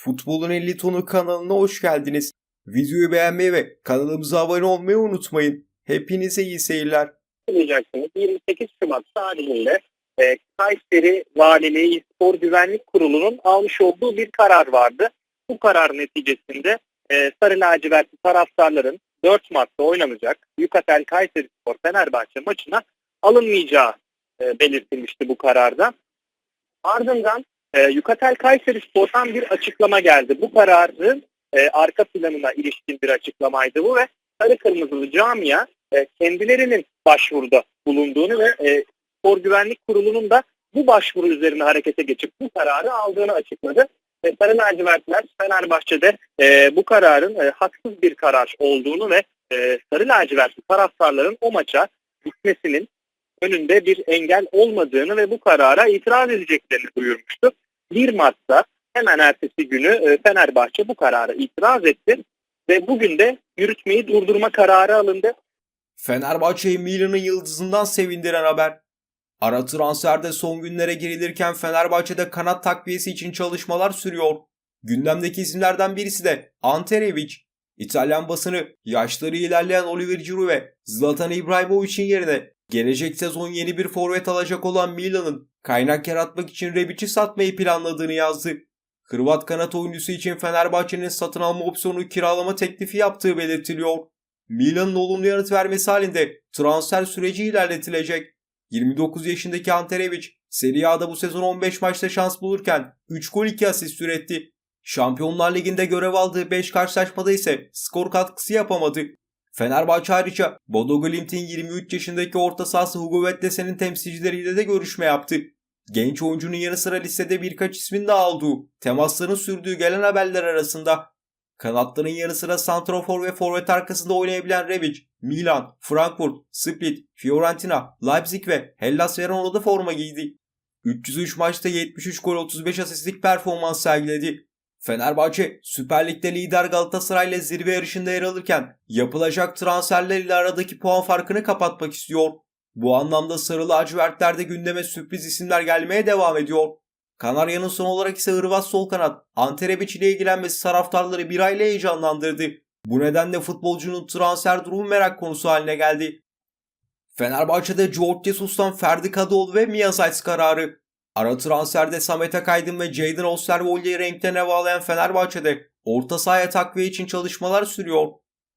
Futbolun 50 tonu kanalına hoş geldiniz. Videoyu beğenmeyi ve kanalımıza abone olmayı unutmayın. Hepinize iyi seyirler. hatırlayacaksınız 28 Şubat tarihinde e, Kayseri Valiliği Spor Güvenlik Kurulu'nun almış olduğu bir karar vardı. Bu karar neticesinde e, Sarı Lacivertli taraftarların 4 Mart'ta oynanacak Yukatel Kayseri Spor Fenerbahçe maçına alınmayacağı e, belirtilmişti bu kararda. Ardından e, Yukatel Kayseri Spor'dan bir açıklama geldi. Bu kararın e, arka planına ilişkin bir açıklamaydı bu ve Sarı Kırmızılı camia e, kendilerinin başvuruda bulunduğunu ve e, Spor Güvenlik Kurulu'nun da bu başvuru üzerine harekete geçip bu kararı aldığını açıkladı. E, Sarı lacivertler Fenerbahçe'de e, bu kararın e, haksız bir karar olduğunu ve e, Sarı lacivertli taraftarların o maça gitmesinin önünde bir engel olmadığını ve bu karara itiraz edeceklerini duyurmuştu. 1 Mart'ta hemen ertesi günü e, Fenerbahçe bu karara itiraz etti ve bugün de yürütmeyi durdurma kararı alındı. Fenerbahçe'yi Milan'ın yıldızından sevindiren haber. Ara transferde son günlere girilirken Fenerbahçe'de kanat takviyesi için çalışmalar sürüyor. Gündemdeki isimlerden birisi de Ante Rebic. İtalyan basını yaşları ilerleyen Oliver Giroud ve Zlatan İbrahimovic'in yerine gelecek sezon yeni bir forvet alacak olan Milan'ın kaynak yaratmak için Rebic'i satmayı planladığını yazdı. Hırvat kanat oyuncusu için Fenerbahçe'nin satın alma opsiyonu kiralama teklifi yaptığı belirtiliyor. Milan'ın olumlu yanıt vermesi halinde transfer süreci ilerletilecek. 29 yaşındaki Ante Rebic, Serie A'da bu sezon 15 maçta şans bulurken 3 gol 2 asist üretti. Şampiyonlar Ligi'nde görev aldığı 5 karşılaşmada ise skor katkısı yapamadı. Fenerbahçe ayrıca Bodo Glimt'in 23 yaşındaki orta sahası Hugo Vettesen'in temsilcileriyle de görüşme yaptı. Genç oyuncunun yanı sıra listede birkaç ismin daha olduğu, temasların sürdüğü gelen haberler arasında Kanatların yanı sıra santrafor ve forvet arkasında oynayabilen Rebic, Milan, Frankfurt, Split, Fiorentina, Leipzig ve Hellas Verona'da forma giydi. 303 maçta 73 gol 35 asistlik performans sergiledi. Fenerbahçe Süper Lig'de lider Galatasaray ile zirve yarışında yer alırken yapılacak transferler ile aradaki puan farkını kapatmak istiyor. Bu anlamda sarı lacivertlerde gündeme sürpriz isimler gelmeye devam ediyor. Kanarya'nın son olarak ise Hırvat sol kanat Ante Rebic ile ilgilenmesi taraftarları bir ayla heyecanlandırdı. Bu nedenle futbolcunun transfer durumu merak konusu haline geldi. Fenerbahçe'de George Jesus'tan Ferdi Kadıoğlu ve Mia Zayt kararı. Ara transferde Samet Akaydın ve Jadon Osterwolde'yi renklerine bağlayan Fenerbahçe'de orta sahaya takviye için çalışmalar sürüyor.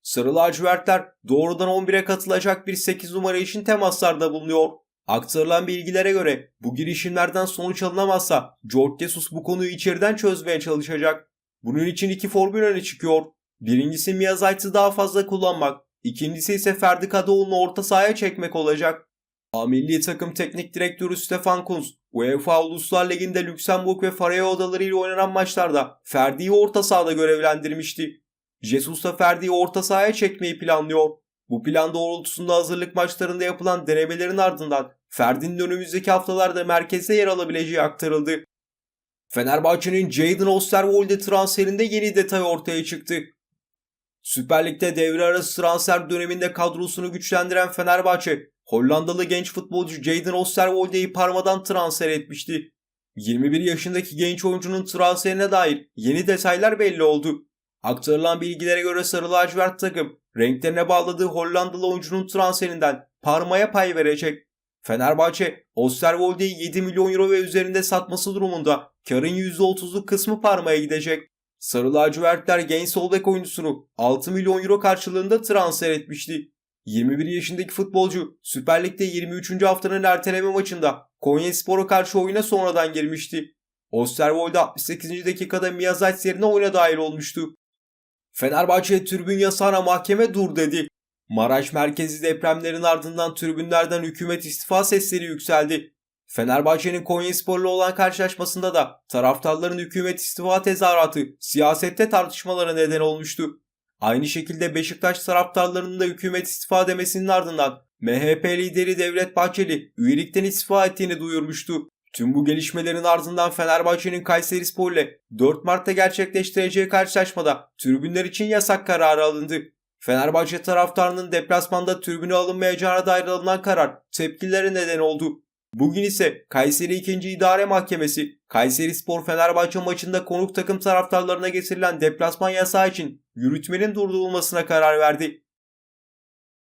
Sarı lacivertler doğrudan 11'e katılacak bir 8 numara için temaslarda bulunuyor. Aktarılan bilgilere göre bu girişimlerden sonuç alınamazsa George Jesus bu konuyu içeriden çözmeye çalışacak. Bunun için iki formül öne çıkıyor. Birincisi Mia Zayt'ı daha fazla kullanmak, ikincisi ise Ferdi Kadıoğlu'nu orta sahaya çekmek olacak. A milli takım teknik direktörü Stefan Kunz, UEFA Uluslar Ligi'nde Lüksemburg ve Faroe Odaları ile oynanan maçlarda Ferdi'yi orta sahada görevlendirmişti. Jesus da Ferdi'yi orta sahaya çekmeyi planlıyor. Bu plan doğrultusunda hazırlık maçlarında yapılan denemelerin ardından Ferdi'nin önümüzdeki haftalarda merkezde yer alabileceği aktarıldı. Fenerbahçe'nin Jadon Osterwolde transferinde yeni detay ortaya çıktı. Süper Lig'de devre arası transfer döneminde kadrosunu güçlendiren Fenerbahçe, Hollandalı genç futbolcu Jadon Osterwolde'yi parmadan transfer etmişti. 21 yaşındaki genç oyuncunun transferine dair yeni detaylar belli oldu. Aktarılan bilgilere göre Sarı Lacivert takım renklerine bağladığı Hollandalı oyuncunun transferinden Parma'ya pay verecek. Fenerbahçe Osterwolde'yi 7 milyon euro ve üzerinde satması durumunda karın %30'luk kısmı Parma'ya gidecek. Sarı lacivertler genç sol bek oyuncusunu 6 milyon euro karşılığında transfer etmişti. 21 yaşındaki futbolcu Süper Lig'de 23. haftanın erteleme maçında Konya Spor'a karşı oyuna sonradan girmişti. Osterwolde 68. dakikada Mia Zayt yerine oyuna dahil olmuştu. Fenerbahçe tribün yasağına mahkeme dur dedi. Maraş merkezi depremlerin ardından tribünlerden hükümet istifa sesleri yükseldi. Fenerbahçe'nin Konyaspor'la olan karşılaşmasında da taraftarların hükümet istifa tezahüratı siyasette tartışmalara neden olmuştu. Aynı şekilde Beşiktaş taraftarlarının da hükümet istifa demesinin ardından MHP lideri Devlet Bahçeli üyelikten istifa ettiğini duyurmuştu. Tüm bu gelişmelerin ardından Fenerbahçe'nin Kayserispor ile 4 Mart'ta gerçekleştireceği karşılaşmada tribünler için yasak kararı alındı. Fenerbahçe taraftarının deplasmanda tribüne alınmayacağına dair alınan karar tepkilere neden oldu. Bugün ise Kayseri 2. İdare Mahkemesi, Kayseri Spor Fenerbahçe maçında konuk takım taraftarlarına getirilen deplasman yasağı için yürütmenin durdurulmasına karar verdi.